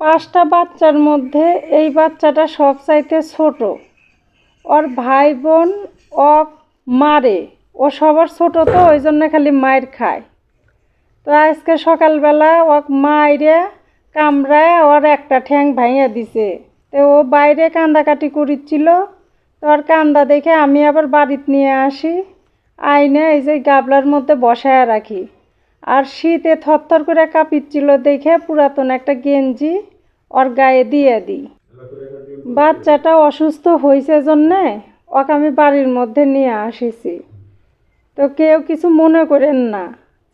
পাঁচটা বাচ্চার মধ্যে এই বাচ্চাটা সব চাইতে ছোট। ওর ভাই বোন ওক মারে। ও সবার ছোট তো ওই জন্য খালি মায়ের খায়। তো আজকে সকালবেলা ওক মাইরে কামড়ায় ওর একটা ঠ্যাং ভাঙিয়ে দিছে। তো ও বাইরে কান্দাকাটি করিচ্ছিল। তো ওর কান্দা দেখে আমি আবার বাড়িতে নিয়ে আসি। আইনে এই যে গাবলার মধ্যে বসায় রাখি। আর শীতে থরথর করে কাঁপিচ্ছিল দেখে পুরাতন একটা গেঞ্জি ওর গায়ে দিয়ে দিই। বাচ্চাটা অসুস্থ হয়েছে জন্যে ওকে আমি বাড়ির মধ্যে নিয়ে আসিছি। তো কেউ কিছু মনে করেন না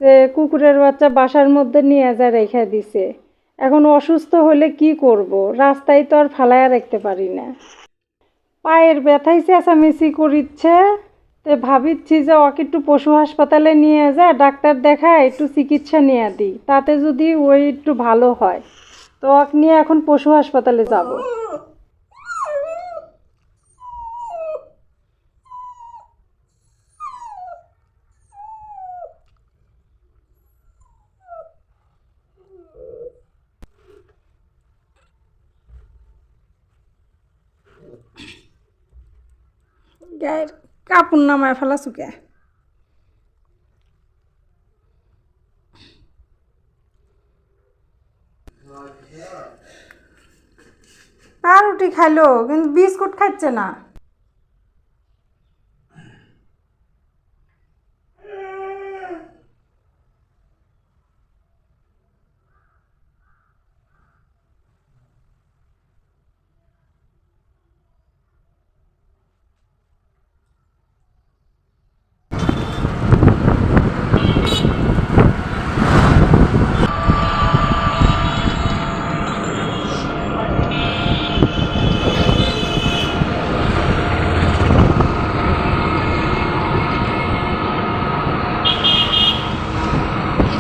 যে কুকুরের বাচ্চা বাসার মধ্যে নিয়ে যায় রেখে দিছে। এখন অসুস্থ হলে কি করব? রাস্তায় তো আর ফালায়া রাখতে পারি না। পায়ের ব্যথায় চেঁচামেচি করিচ্ছে তো ভাবিচ্ছি যে ওকে একটু পশু হাসপাতালে নিয়ে যায়, ডাক্তার দেখায়, একটু চিকিৎসা নিয়ে দিই। তাতে যদি ওই একটু ভালো হয়। তো ওকে নিয়ে এখন পশু হাসপাতালে যাব। গায়ের কাপড় নামায় ফেলা চুকে পাউরুটি খাইলো কিন্তু বিস্কুট খাচ্ছে না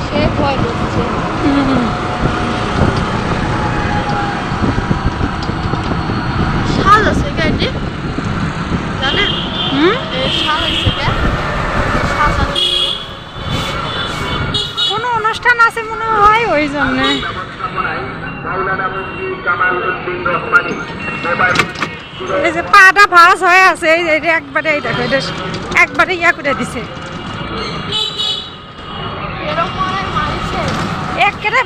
সে ভয় করছে শাল আছে গাড়ি জানেন হুম এই শাল আছে কে সাজানো কোনো অনুষ্ঠান আছে মনে হয় ওই জন্যে এই যে পাটা ভাস হয়ে আছে এই যে একবারে এই দেখো এটা একবারে ইয়া করে দিছে। একেবারে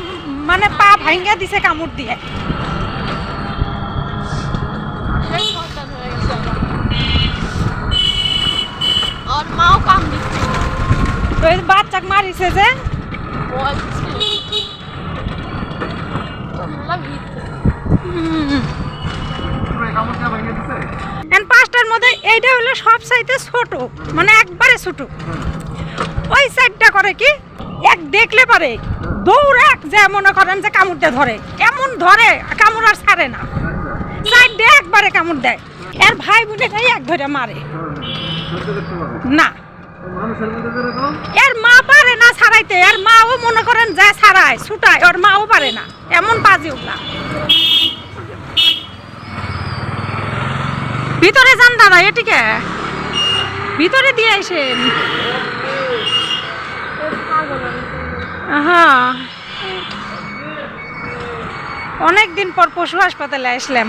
মানে পা ভাঙ্গা দিছে কামড় দিয়ে। বাচ্চাক মারিছে যে বল দিচ্ছে তোমরা ভিতরে এন পাঁচটার মধ্যে এইটা হলো সব চাইতে ছোট মানে একবারে ছোট। ওই সাইডটা করে কি? এক দেখলে পারে, দৌড় যে মনে করেন যে কামড়তে ধরে। এমন ধরে, কামড় আর ছাড়ে না। সাইড একবারে কামড় দেয়। এর ভাই বোনেটাই এক ধরে মারে। না। এর মা পারে না ছাড়াইতে, এর মাও মনে করেন যা ছাড়ায়, ছুটায়, ওর মাও পারে না। এমন পাজি ওগুলা। ভিতরে যান দাদা এটিকে ভিতরে দিয়ে আসেন। হ্যাঁ অনেক দিন পর পশু হাসপাতালে আসলাম।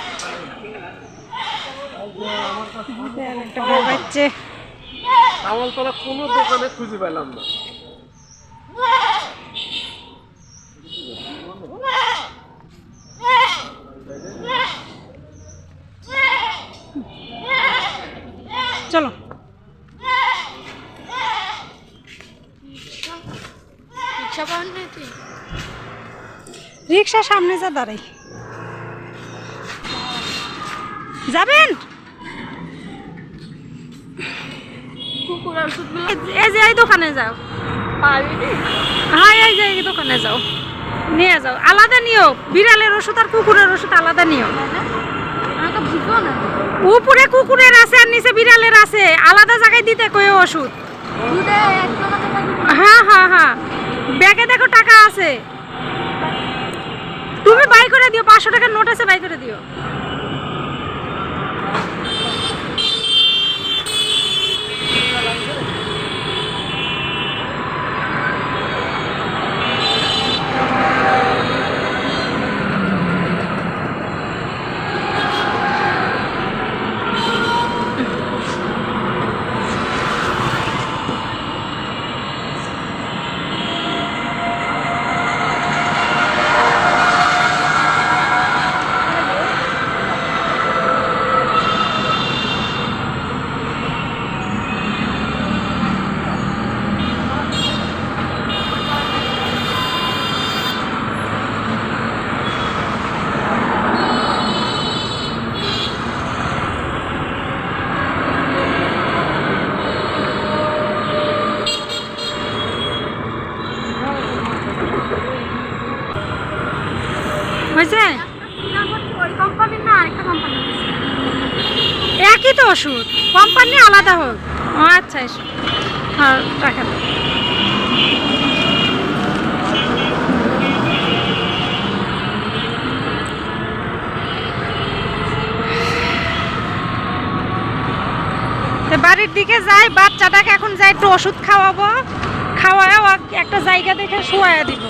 আমলতলা কোনো দোকানে খুঁজে পেলাম না। চলো। রিক্সা সামনে যা দাঁড়াই। যাবেন? এই যে এই দোকানে যাও। হ্যাঁ এই যে এই দোকানে যাও। নিয়ে যাও। আলাদা নিও। বিড়ালের ওষুধ আর কুকুরের ওষুধ আলাদা নিও। আমি তো বুঝব না। উপরে কুকুরের আছে আর নিচে বিড়ালের আছে। আলাদা জায়গায় দিতে কই ওষুধ? হ্যাঁ হ্যাঁ হ্যাঁ। ব্যাগে দেখো টাকা আছে। তুমি বাই করে দিও। পাঁচশো টাকার নোট আছে বাই করে দিও। হয়েছে একই তো ওষুধ কোম্পানি আলাদা হোক। আচ্ছা এসো। হ্যাঁ রাখেন। বাড়ির দিকে যাই বাচ্চাটাকে এখন যাই একটু ওষুধ খাওয়াবো খাওয়ায় একটা জায়গা দেখে শোয়া দিব।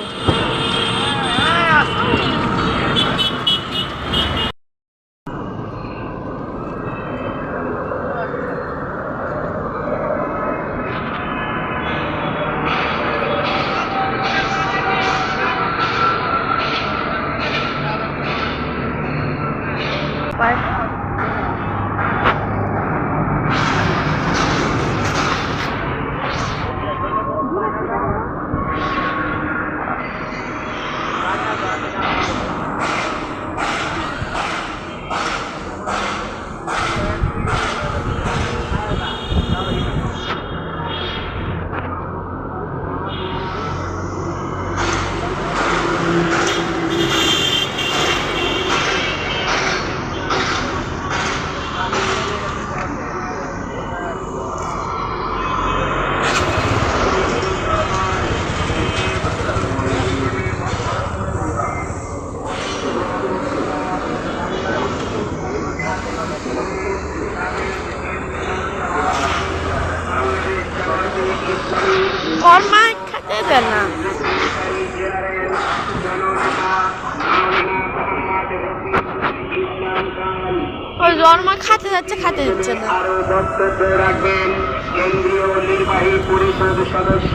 বক্তব্য রাখবেন কেন্দ্রীয় নির্বাহী পরিষদ সদস্য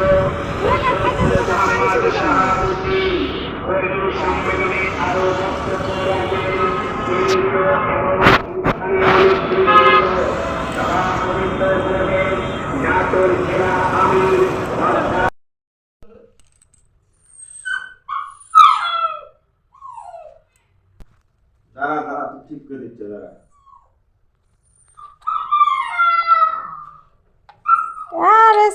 ঠিক করে দিচ্ছে দাঁড়া আরে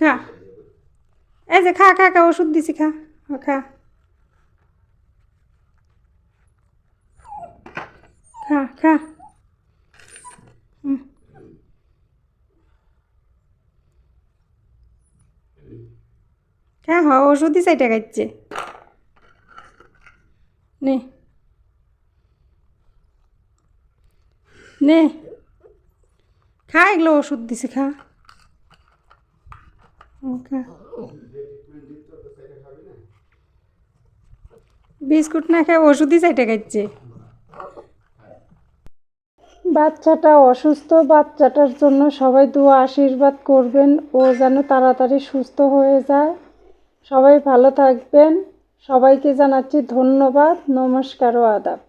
খা। এই যে খা খা খা, ওষুধ দিছি, খা খা খা। খা। খা। হ ওষুধই চাইটা খাইছে। নে। নে। খা, এগুলো ওষুধ দিছি, খা। খা বিস্কুট না খেয়ে ওষুধই চাইটে খাচ্ছে বাচ্চাটা অসুস্থ, বাচ্চাটার জন্য সবাই দোয়া, আশীর্বাদ করবেন। ও যেন তাড়াতাড়ি সুস্থ হয়ে যায়। সবাই ভালো থাকবেন। সবাইকে জানাচ্ছি ধন্যবাদ। নমস্কার ও আদাব।